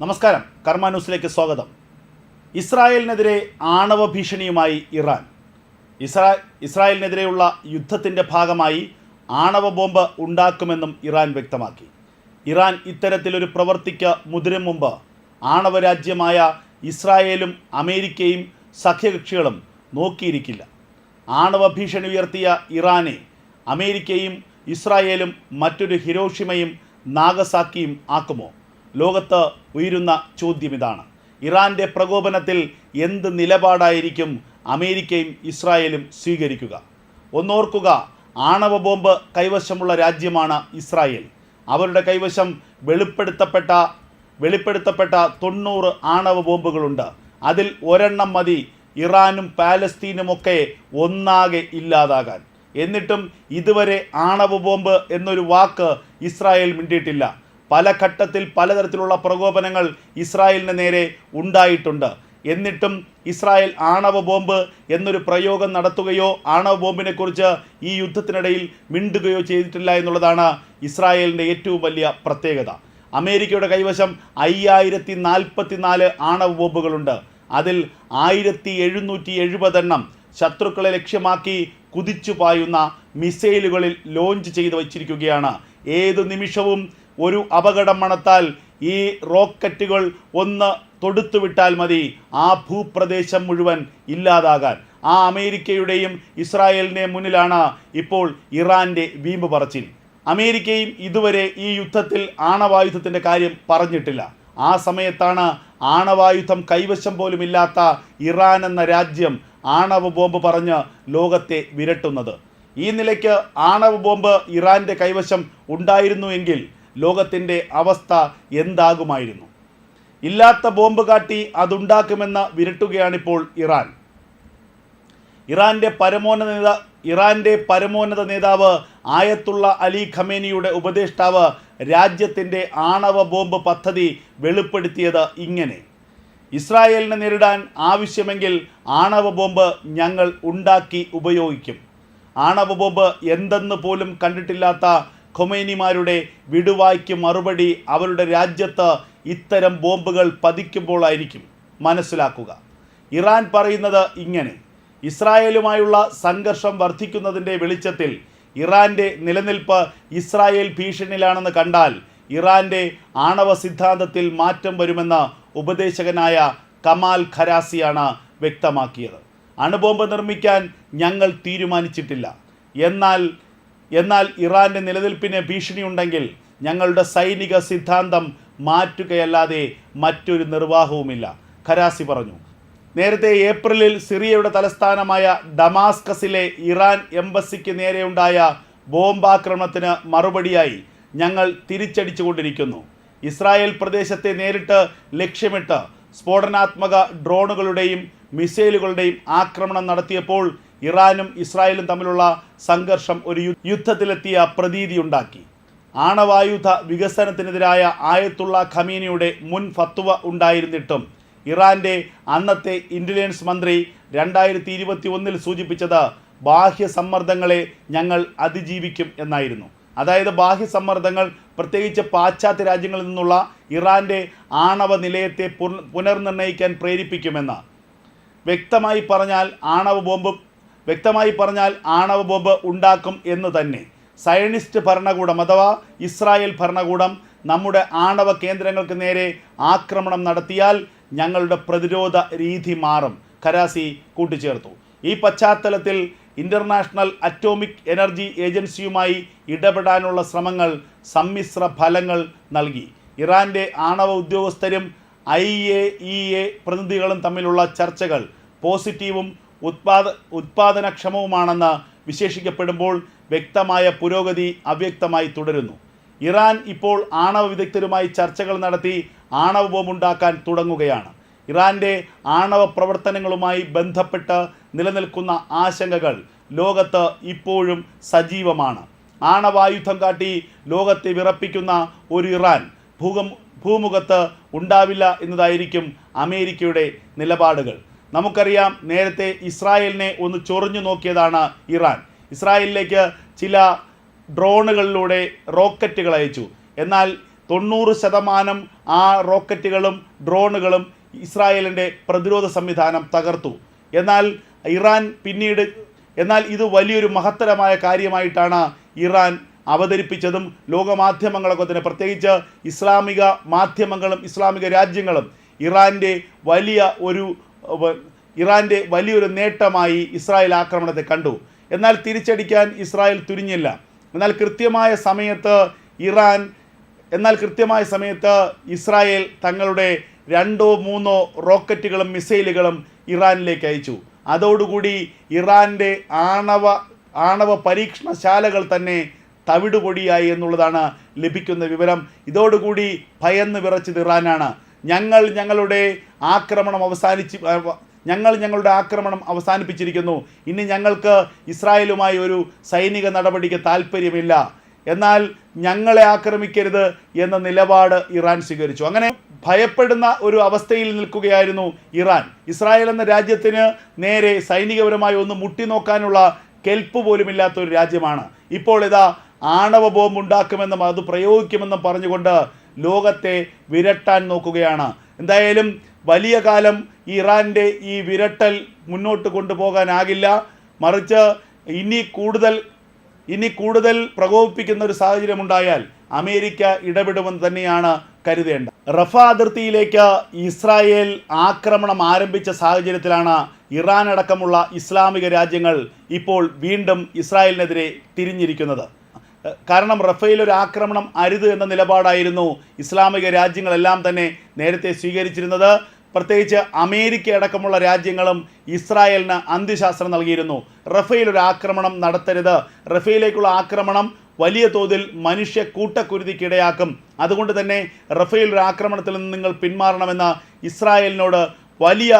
നമസ്കാരം. കർമ്മ ന്യൂസിലേക്ക് സ്വാഗതം. ഇസ്രായേലിനെതിരെ ആണവ ഭീഷണിയുമായി ഇറാൻ. ഇസ്രാ ഇസ്രായേലിനെതിരെയുള്ള യുദ്ധത്തിന്റെ ഭാഗമായി ആണവ ബോംബ് ഉണ്ടാക്കുമെന്നും ഇറാൻ വ്യക്തമാക്കി. ഇറാൻ ഇത്തരത്തിലൊരു പ്രവൃത്തിക്ക് മുതിരും മുമ്പ് ആണവ രാജ്യമായ ഇസ്രായേലും അമേരിക്കയും സഖ്യകക്ഷികളും നോക്കിയിരിക്കില്ല. ആണവ ഭീഷണി ഉയർത്തിയ ഇറാനെ അമേരിക്കയും ഇസ്രായേലും മറ്റൊരു ഹിരോഷിമയും നാഗസാക്കിയും ആക്കുമോ? ലോകത്ത് ഉയരുന്ന ചോദ്യം ഇതാണ്. ഇറാന്റെ പ്രകോപനത്തിൽ എന്ത് നിലപാടായിരിക്കും അമേരിക്കയും ഇസ്രായേലും സ്വീകരിക്കുക? ഒന്നോർക്കുക ആണവ ബോംബ് കൈവശമുള്ള രാജ്യമാണ് ഇസ്രായേൽ. അവരുടെ കൈവശം വെളിപ്പെടുത്തപ്പെട്ട വെളിപ്പെടുത്തപ്പെട്ട തൊണ്ണൂറ് ആണവ ബോംബുകളുണ്ട്. അതിൽ ഒരെണ്ണം മതി ഇറാനും പാലസ്തീനുമൊക്കെ ഒന്നാകെ ഇല്ലാതാകാൻ. എന്നിട്ടും ഇതുവരെ ആണവ ബോംബ് എന്നൊരു വാക്ക് ഇസ്രായേൽ മിണ്ടിയിട്ടില്ല. പല ഘട്ടത്തിൽ പലതരത്തിലുള്ള പ്രകോപനങ്ങൾ ഇസ്രായേലിന് നേരെ ഉണ്ടായിട്ടുണ്ട്. എന്നിട്ടും ഇസ്രായേൽ ആണവ ബോംബ് എന്നൊരു പ്രയോഗം നടത്തുകയോ ആണവ ബോംബിനെക്കുറിച്ച് ഈ യുദ്ധത്തിനിടയിൽ മിണ്ടുകയോ ചെയ്തിട്ടില്ല എന്നുള്ളതാണ് ഇസ്രായേലിന്റെ ഏറ്റവും വലിയ പ്രത്യേകത. അമേരിക്കയുടെ കൈവശം അയ്യായിരത്തി നാൽപ്പത്തി നാല് ആണവ ബോംബുകളുണ്ട്. അതിൽ ആയിരത്തി എഴുന്നൂറ്റി എഴുപതെണ്ണം ശത്രുക്കളെ ലക്ഷ്യമാക്കി കുതിച്ചു പായുന്ന മിസൈലുകളിൽ ലോഞ്ച് ചെയ്ത് വച്ചിരിക്കുകയാണ്. ഏത് നിമിഷവും ഒരു അപകടം മണത്താൽ ഈ റോക്കറ്റുകൾ ഒന്ന് തൊടുത്തുവിട്ടാൽ മതി. ആ ഭൂപ്രദേശം മുഴുവൻ ഇല്ലാതാകാൻ. ആ അമേരിക്കയുടെയും ഇസ്രായേലിന്റെ മുന്നിലാണ് ഇപ്പോൾ ഇറാന്റെ വീമ്പ് പറച്ചിൽ അമേരിക്കയും ഇതുവരെ ഈ യുദ്ധത്തിൽ ആണവായുധത്തിന്റെ കാര്യം പറഞ്ഞിട്ടില്ല. ആ സമയത്താണ് ആണവായുധം കൈവശം പോലുമില്ലാത്ത ഇറാൻ എന്ന രാജ്യം ആണവ ബോംബ് പറഞ്ഞ് ലോകത്തെ വിരട്ടുന്നത്. ഈ നിലയ്ക്ക് ആണവ ബോംബ് ഇറാന്റെ കൈവശം ഉണ്ടായിരുന്നുവെങ്കിൽ ലോകത്തിന്റെ അവസ്ഥ എന്താകുമായിരുന്നു? ഇല്ലാത്ത ബോംബ് കാട്ടി അതുണ്ടാക്കുമെന്ന് വിരട്ടുകയാണിപ്പോൾ ഇറാൻ. ഇറാന്റെ പരമോന്നത നേതാ ഇറാന്റെ പരമോന്നത നേതാവ് ആയത്തുള്ള അലി ഖമേനിയുടെ ഉപദേഷ്ടാവ് രാജ്യത്തിന്റെ ആണവ ബോംബ് പദ്ധതി വെളിപ്പെടുത്തിയത് ഇങ്ങനെ. ഇസ്രായേലിനെ നേരിടാൻ ആവശ്യമെങ്കിൽ ആണവ ബോംബ് ഞങ്ങൾ ഉണ്ടാക്കി ഉപയോഗിക്കും. ആണവ ബോംബ് എന്തെന്ന് പോലും കണ്ടിട്ടില്ലാത്ത ഖൊമൈനിമാരുടെ വിടുവായ്ക്ക് മറുപടി അവരുടെ രാജ്യത്ത് ഇത്തരം ബോംബുകൾ പതിക്കുമ്പോഴായിരിക്കും മനസ്സിലാക്കുക. ഇറാൻ പറയുന്നത് ഇങ്ങനെ. ഇസ്രായേലുമായുള്ള സംഘർഷം വർദ്ധിക്കുന്നതിന്റെ വെളിച്ചത്തിൽ ഇറാന്റെ നിലനിൽപ്പ് ഇസ്രായേൽ ഭീഷണിയിലാണെന്ന് കണ്ടാൽ ഇറാന്റെ ആണവ സിദ്ധാന്തത്തിൽ മാറ്റം വരുമെന്ന് ഉപദേശകനായ കമാൽ ഖരാസിയാണ് വ്യക്തമാക്കിയത്. അണുബോംബ് നിർമ്മിക്കാൻ ഞങ്ങൾ തീരുമാനിച്ചിട്ടില്ല. എന്നാൽ എന്നാൽ ഇറാന്റെ നിലനിൽപ്പിന് ഭീഷണിയുണ്ടെങ്കിൽ ഞങ്ങളുടെ സൈനിക സിദ്ധാന്തം മാറ്റുകയല്ലാതെ മറ്റൊരു നിർവാഹവുമില്ല. ഖരാസി പറഞ്ഞു. നേരത്തെ ഏപ്രിലിൽ സിറിയയുടെ തലസ്ഥാനമായ ഡമാസ്കസിലെ ഇറാൻ എംബസിക്ക് നേരെയുണ്ടായ ബോംബാക്രമണത്തിന് മറുപടിയായി ഞങ്ങൾ തിരിച്ചടിച്ചുകൊണ്ടിരിക്കുന്നു. ഇസ്രായേൽ പ്രദേശത്തെ നേരിട്ട് ലക്ഷ്യമിട്ട് സ്ഫോടനാത്മക ഡ്രോണുകളുടെയും മിസൈലുകളുടെയും ആക്രമണം നടത്തിയപ്പോൾ ഇറാനും ഇസ്രായേലും തമ്മിലുള്ള സംഘർഷം ഒരു യുദ്ധത്തിലെത്തിയ പ്രതീതിയുണ്ടാക്കി. ആണവായുധ വികസനത്തിനെതിരായ ആയത്തുള്ള ഖമീനിയുടെ മുൻ ഫത്വ ഉണ്ടായിരുന്നിട്ടും ഇറാന്റെ അന്നത്തെ ഇന്റലിജൻസ് മന്ത്രി രണ്ടായിരത്തി ഇരുപത്തി ഒന്നിൽ സൂചിപ്പിച്ചത് ബാഹ്യ സമ്മർദ്ദങ്ങളെ ഞങ്ങൾ അതിജീവിക്കും എന്നായിരുന്നു. അതായത് ബാഹ്യ സമ്മർദ്ദങ്ങൾ പ്രത്യേകിച്ച് പാശ്ചാത്യ രാജ്യങ്ങളിൽ നിന്നുള്ള ഇറാന്റെ ആണവ നിലയത്തെ പുന- പുനർനിർണയിക്കാൻ പ്രേരിപ്പിക്കുമെന്ന് വ്യക്തമായി പറഞ്ഞാൽ ആണവ ബോംബ് വ്യക്തമായി പറഞ്ഞാൽ ആണവ ബോംബ് ഉണ്ടാക്കും എന്ന് തന്നെ. സയനിസ്റ്റ് ഭരണകൂടം അഥവാ ഇസ്രായേൽ ഭരണകൂടം നമ്മുടെ ആണവ കേന്ദ്രങ്ങൾക്ക് നേരെ ആക്രമണം നടത്തിയാൽ ഞങ്ങളുടെ പ്രതിരോധ രീതി മാറും. ഖരാസി കൂട്ടിച്ചേർത്തു. ഈ പശ്ചാത്തലത്തിൽ ഇന്റർനാഷണൽ അറ്റോമിക് എനർജി ഏജൻസിയുമായി ഇടപെടാനുള്ള ശ്രമങ്ങൾ സമ്മിശ്ര ഫലങ്ങൾ നൽകി. ഇറാന്റെ ആണവ ഉദ്യോഗസ്ഥരും ഐ എ ഇ എ പ്രതിനിധികളും തമ്മിലുള്ള ചർച്ചകൾ പോസിറ്റീവും ഉത്പാദ ഉത്പാദനക്ഷമവുമാണെന്ന് വിശേഷിക്കപ്പെടുമ്പോൾ വ്യക്തമായ പുരോഗതി അവ്യക്തമായി തുടരുന്നു. ഇറാൻ ഇപ്പോൾ ആണവ വിദഗ്ധരുമായി ചർച്ചകൾ നടത്തി ആണവ ബോംബുണ്ടാക്കാൻ തുടങ്ങുകയാണ്. ഇറാന്റെ ആണവ പ്രവർത്തനങ്ങളുമായി ബന്ധപ്പെട്ട് നിലനിൽക്കുന്ന ആശങ്കകൾ ലോകത്ത് ഇപ്പോഴും സജീവമാണ്. ആണവായുധം കാട്ടി ലോകത്തെ വിറപ്പിക്കുന്ന ഒരു ഇറാൻ ഭൂകം ഭൂമുഖത്ത് ഉണ്ടാവില്ല എന്നതായിരിക്കും അമേരിക്കയുടെ നിലപാടുകൾ. നമുക്കറിയാം നേരത്തെ ഇസ്രായേലിനെ ഒന്ന് ചൊറിഞ്ഞു നോക്കിയതാണ് ഇറാൻ. ഇസ്രായേലിലേക്ക് ചില ഡ്രോണുകളിലൂടെ റോക്കറ്റുകൾ അയച്ചു. എന്നാൽ തൊണ്ണൂറ് ശതമാനം ആ റോക്കറ്റുകളും ഡ്രോണുകളും ഇസ്രായേലിന്റെ പ്രതിരോധ സംവിധാനം തകർത്തു. എന്നാൽ ഇറാൻ പിന്നീട് എന്നാൽ ഇത് വലിയൊരു മഹത്തരമായ കാര്യമായിട്ടാണ് ഇറാൻ അവതരിപ്പിച്ചതും ലോകമാധ്യമങ്ങളൊക്കെ തന്നെ. പ്രത്യേകിച്ച് ഇസ്ലാമിക മാധ്യമങ്ങളും ഇസ്ലാമിക രാജ്യങ്ങളും ഇറാന്റെ വലിയ ഒരു ഇറാന്റെ വലിയൊരു നേട്ടമായി ഇസ്രായേൽ ആക്രമണത്തെ കണ്ടു. എന്നാൽ തിരിച്ചടിക്കാൻ ഇസ്രായേൽ തുനിഞ്ഞില്ല. എന്നാൽ കൃത്യമായ സമയത്ത് ഇറാൻ എന്നാൽ കൃത്യമായ സമയത്ത് ഇസ്രായേൽ തങ്ങളുടെ രണ്ടോ മൂന്നോ റോക്കറ്റുകളും മിസൈലുകളും ഇറാനിലേക്ക് അയച്ചു. അതോടുകൂടി ഇറാന്റെ ആണവ ആണവ പരീക്ഷണശാലകൾ തന്നെ തവിടുപൊടിയായി എന്നുള്ളതാണ് ലഭിക്കുന്ന വിവരം. ഇതോടുകൂടി ഭയന്ന് വിറച്ചത് ഇറാനാണ്. ഞങ്ങൾ ഞങ്ങളുടെ ആക്രമണം അവസാനിച്ച് ഞങ്ങൾ ഞങ്ങളുടെ ആക്രമണം അവസാനിപ്പിച്ചിരിക്കുന്നു. ഇനി ഞങ്ങൾക്ക് ഇസ്രായേലുമായി ഒരു സൈനിക നടപടിക്ക് താല്പര്യമില്ല എന്നാൽ ഞങ്ങളെ ആക്രമിക്കരുത് എന്ന നിലപാട് ഇറാൻ സ്വീകരിച്ചു. അങ്ങനെ ഭയപ്പെടുന്ന ഒരു അവസ്ഥയിൽ നിൽക്കുകയായിരുന്നു ഇറാൻ. ഇസ്രായേൽ എന്ന രാജ്യത്തിന് നേരെ സൈനികപരമായി ഒന്ന് മുട്ടി നോക്കാനുള്ള കെൽപ്പ് പോലുമില്ലാത്ത ഒരു രാജ്യമാണ്. ഇപ്പോൾ ഇതാ ആണവ ബോംബ് ഉണ്ടാക്കുമെന്നും അത് പ്രയോഗിക്കുമെന്നും പറഞ്ഞുകൊണ്ട് ലോകത്തെ വിരട്ടാൻ നോക്കുകയാണ്. എന്തായാലും വലിയ കാലം ഇറാന്റെ ഈ വിരട്ടൽ മുന്നോട്ട് കൊണ്ടുപോകാനാകില്ല. മറിച്ച് ഇനി കൂടുതൽ ഇനി കൂടുതൽ പ്രകോപിപ്പിക്കുന്ന ഒരു സാഹചര്യം ഉണ്ടായാൽ അമേരിക്ക ഇടപെടുമെന്ന് തന്നെയാണ് കരുതേണ്ടത്. റഫ അതിർത്തിയിലേക്ക് ഇസ്രായേൽ ആക്രമണം ആരംഭിച്ച സാഹചര്യത്തിലാണ് ഇറാൻ അടക്കമുള്ള ഇസ്ലാമിക രാജ്യങ്ങൾ ഇപ്പോൾ വീണ്ടും ഇസ്രായേലിനെതിരെ തിരിഞ്ഞിരിക്കുന്നത്. കാരണം റഫേൽ ഒരു ആക്രമണം അരുത് എന്ന നിലപാടായിരുന്നു. ഇസ്ലാമിക രാജ്യങ്ങളെല്ലാം തന്നെ നേരത്തെ സ്വീകരിച്ചിരുന്നത്. പ്രത്യേകിച്ച് അമേരിക്ക അടക്കമുള്ള രാജ്യങ്ങളും ഇസ്രായേലിന് അന്ത്യശാസ്ത്രം നൽകിയിരുന്നു. റഫേൽ ഒരു ആക്രമണം നടത്തരുത്. റഫേലേക്കുള്ള ആക്രമണം വലിയ തോതിൽ മനുഷ്യ കൂട്ടക്കുരുതിക്കിടയാക്കും. അതുകൊണ്ട് തന്നെ റഫേൽ ഒരു ആക്രമണത്തിൽ നിന്ന് നിങ്ങൾ പിന്മാറണമെന്ന് ഇസ്രായേലിനോട് വലിയ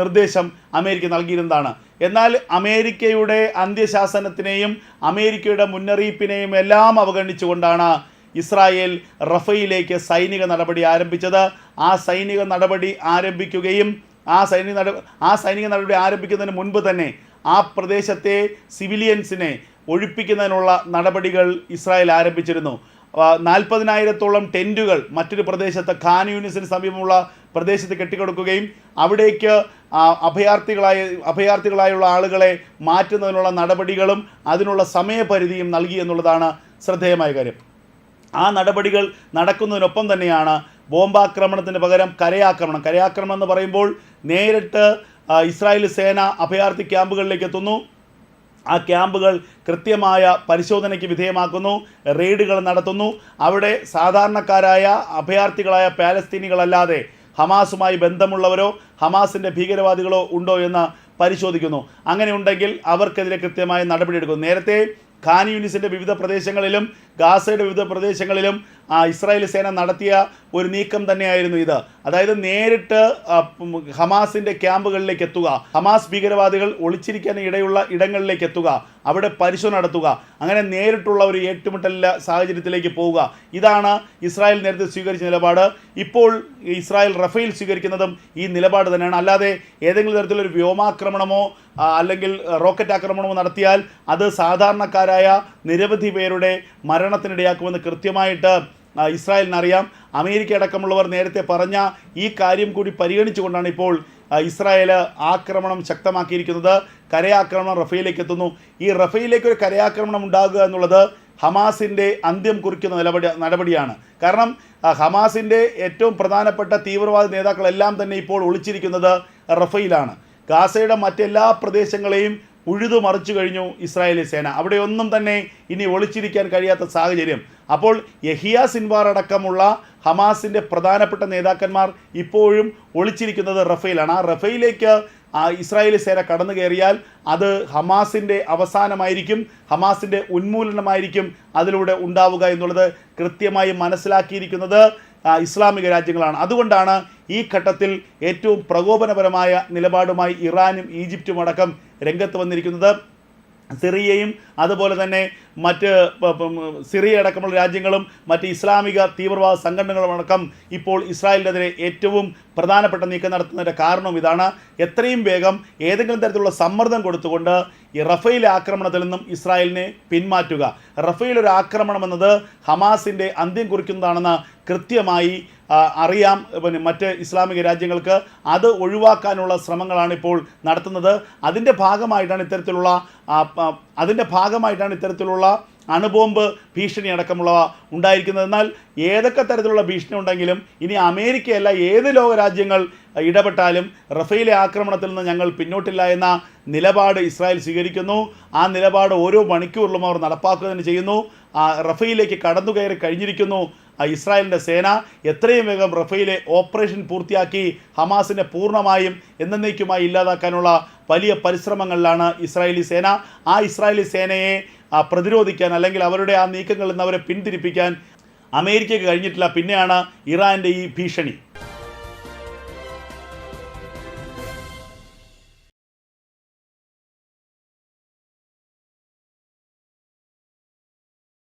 നിർദ്ദേശം അമേരിക്ക നൽകിയിരുന്നതാണ്. എന്നാൽ അമേരിക്കയുടെ അന്ത്യശാസനത്തിനെയും അമേരിക്കയുടെ മുന്നറിയിപ്പിനെയും എല്ലാം അവഗണിച്ചുകൊണ്ടാണ് ഇസ്രായേൽ റഫയിലേക്ക് സൈനിക നടപടി ആരംഭിച്ചത്. ആ സൈനിക നടപടി ആരംഭിക്കുകയും ആ സൈനിക നട ആ സൈനിക നടപടി ആരംഭിക്കുന്നതിന് മുൻപ് തന്നെ ആ പ്രദേശത്തെ സിവിലിയൻസിനെ ഒഴിപ്പിക്കുന്നതിനുള്ള നടപടികൾ ഇസ്രായേൽ ആരംഭിച്ചിരുന്നു. നാൽപ്പതിനായിരത്തോളം ടെന്റുകൾ മറ്റൊരു പ്രദേശത്ത് ഖാൻ യൂണിസിന് സമീപമുള്ള പ്രദേശത്ത് കെട്ടിക്കൊടുക്കുകയും അവിടേക്ക് അഭയാർത്ഥികളായ അഭയാർത്ഥികളായുള്ള ആളുകളെ മാറ്റുന്നതിനുള്ള നടപടികളും അതിനുള്ള സമയപരിധിയും നൽകി എന്നുള്ളതാണ് ശ്രദ്ധേയമായ കാര്യം. ആ നടപടികൾ നടക്കുന്നതിനൊപ്പം തന്നെയാണ് ബോംബാക്രമണത്തിന് പകരം കരയാക്രമണം. കരയാക്രമണം എന്ന് പറയുമ്പോൾ നേരിട്ട് ഇസ്രായേൽ സേന അഭയാർത്ഥി ക്യാമ്പുകളിലേക്ക് എത്തുന്നു. ആ ക്യാമ്പുകൾ കൃത്യമായ പരിശോധനയ്ക്ക് വിധേയമാക്കുന്നു റെയ്ഡുകൾ നടത്തുന്നു. അവിടെ സാധാരണക്കാരായ അഭയാർത്ഥികളായ പാലസ്തീനികളല്ലാതെ ഹമാസുമായി ബന്ധമുള്ളവരോ ഹമാസിന്റെ ഭീകരവാദികളോ ഉണ്ടോ എന്ന് പരിശോധിക്കുന്നു. അങ്ങനെ ഉണ്ടെങ്കിൽ അവർക്കെതിരെ കൃത്യമായ നടപടിയെടുക്കുന്നു. നേരത്തെ ഖാൻ യൂണിസിന്റെ വിവിധ പ്രദേശങ്ങളിലും ഗാസയുടെ വിവിധ പ്രദേശങ്ങളിലും ഇസ്രായേൽ സേന നടത്തിയ ഒരു നീക്കം തന്നെയായിരുന്നു ഇത്. അതായത് നേരിട്ട് ഹമാസിന്റെ ക്യാമ്പുകളിലേക്ക് എത്തുക ഹമാസ് ഭീകരവാദികൾ ഒളിച്ചിരിക്കാൻ ഇടയുള്ള ഇടങ്ങളിലേക്ക് എത്തുക അവിടെ പരിശോധന നടത്തുക അങ്ങനെ നേരിട്ടുള്ള ഒരു ഏറ്റുമുട്ടൽ സാഹചര്യത്തിലേക്ക് പോവുക. ഇതാണ് ഇസ്രായേൽ നേരത്തെ സ്വീകരിച്ച നിലപാട്. ഇപ്പോൾ ഇസ്രായേൽ റഫേൽ സ്വീകരിക്കുന്നതും ഈ നിലപാട് തന്നെയാണ്. അല്ലാതെ ഏതെങ്കിലും തരത്തിലൊരു വ്യോമാക്രമണമോ അല്ലെങ്കിൽ റോക്കറ്റ് ആക്രമണമോ നടത്തിയാൽ അത് സാധാരണക്കാരായ നിരവധി പേരുടെ മരണത്തിനിടയാക്കുമെന്ന് കൃത്യമായിട്ട് ഇസ്രായേലിനറിയാം. അമേരിക്ക അടക്കമുള്ളവർ നേരത്തെ പറഞ്ഞ ഈ കാര്യം കൂടി പരിഗണിച്ചുകൊണ്ടാണ് ഇപ്പോൾ ഇസ്രായേൽ ആക്രമണം ശക്തമാക്കിയിരിക്കുന്നത്. കരയാക്രമണം റഫയിലേക്ക് എത്തുന്നു ഈ റഫയിലേക്ക് ഒരു കരയാക്രമണം ഉണ്ടാകുക എന്നുള്ളത് ഹമാസിന്റെ അന്ത്യം കുറിക്കുന്ന നിലപടി നടപടിയാണ്. കാരണം ഹമാസിന്റെ ഏറ്റവും പ്രധാനപ്പെട്ട തീവ്രവാദ നേതാക്കളെല്ലാം തന്നെ ഇപ്പോൾ ഒളിച്ചിരിക്കുന്നത് റഫയിലാണ് ഗാസയുടെ മറ്റെല്ലാ പ്രദേശങ്ങളെയും ഉഴുതു മറിച്ചു കഴിഞ്ഞു ഇസ്രായേലി സേന. അവിടെ ഒന്നും തന്നെ ഇനി ഒളിച്ചിരിക്കാൻ കഴിയാത്ത സാഹചര്യം. അപ്പോൾ യഹിയ സിൻവാർ അടക്കമുള്ള ഹമാസിന്റെ പ്രധാനപ്പെട്ട നേതാക്കന്മാർ ഇപ്പോഴും ഒളിച്ചിരിക്കുന്നത് റഫേലാണ്. ആ റഫയിലേക്ക് ഇസ്രായേലി സേന കടന്നു കയറിയാൽ അത് ഹമാസിന്റെ അവസാനമായിരിക്കും ഹമാസിന്റെ ഉന്മൂലനമായിരിക്കും അതിലൂടെ ഉണ്ടാവുക എന്നുള്ളത് കൃത്യമായി മനസ്സിലാക്കിയിരിക്കുന്നത് ഇസ്ലാമിക രാജ്യങ്ങളാണ്. അതുകൊണ്ടാണ് ഈ ഘട്ടത്തിൽ ഏറ്റവും പ്രകോപനപരമായ നിലപാടുമായി ഇറാനും ഈജിപ്തും അടക്കം രംഗത്ത് വന്നിരിക്കുന്നത്. സിറിയയും അതുപോലെ തന്നെ മറ്റ് സിറിയ അടക്കമുള്ള രാജ്യങ്ങളും മറ്റ് ഇസ്ലാമിക തീവ്രവാദ സംഘടനകളും അടക്കം ഇപ്പോൾ ഇസ്രായേലിനെതിരെ ഏറ്റവും പ്രധാനപ്പെട്ട നീക്കം നടത്തുന്നതിന്റെ കാരണം ഇതാണ്. എത്രയും വേഗം ഏതെങ്കിലും തരത്തിലുള്ള സമ്മർദ്ദം കൊടുത്തുകൊണ്ട് ഈ റഫേൽ ആക്രമണത്തിൽ നിന്നും ഇസ്രായേലിനെ പിന്മാറ്റുക. റഫേൽ ഒരു ആക്രമണം എന്നത് ഹമാസിന്റെ അന്ത്യം കുറിക്കുന്നതാണെന്ന് കൃത്യമായി അറിയാം. പിന്നെ മറ്റ് ഇസ്ലാമിക രാജ്യങ്ങൾക്ക് അത് ഒഴിവാക്കാനുള്ള ശ്രമങ്ങളാണ് ഇപ്പോൾ നടത്തുന്നത്. അതിന്റെ ഭാഗമായിട്ടാണ് ഇത്തരത്തിലുള്ള അതിന്റെ ഭാഗമായിട്ടാണ് ഇത്തരത്തിലുള്ള അണുബോംബ് ഭീഷണി അടക്കമുള്ളവ ഉണ്ടായിരിക്കുന്നത്. എന്നാൽ ഏതൊക്കെ തരത്തിലുള്ള ഭീഷണി ഉണ്ടെങ്കിലും ഇനി അമേരിക്കയല്ല ഏത് ലോകരാജ്യങ്ങൾ ഇടപെട്ടാലും റഫേലെ ആക്രമണത്തിൽ നിന്ന് ഞങ്ങൾ പിന്നോട്ടില്ല എന്ന നിലപാട് ഇസ്രായേൽ സ്വീകരിക്കുന്നു. ആ നിലപാട് ഓരോ മണിക്കൂറിലും അവർ നടപ്പാക്കുക തന്നെ ചെയ്യുന്നു റഫയിലേക്ക് കടന്നു കയറി കഴിഞ്ഞിരിക്കുന്നു. ഇസ്രായേലിന്റെ സേന എത്രയും വേഗം റഫയിലെ ഓപ്പറേഷൻ പൂർത്തിയാക്കി ഹമാസിനെ പൂർണമായും എന്നേക്കുമായി ഇല്ലാതാക്കാനുള്ള വലിയ പരിശ്രമങ്ങളിലാണ് ഇസ്രായേലി സേന. ആ ഇസ്രായേലി സേനയെ പ്രതിരോധിക്കാൻ അല്ലെങ്കിൽ അവരുടെ ആ നീക്കങ്ങളിൽ നിന്ന് അവരെ പിന്തിരിപ്പിക്കാൻ അമേരിക്കയ്ക്ക് കഴിഞ്ഞിട്ടില്ല. പിന്നെയാണ് ഇറാന്റെ ഈ ഭീഷണി.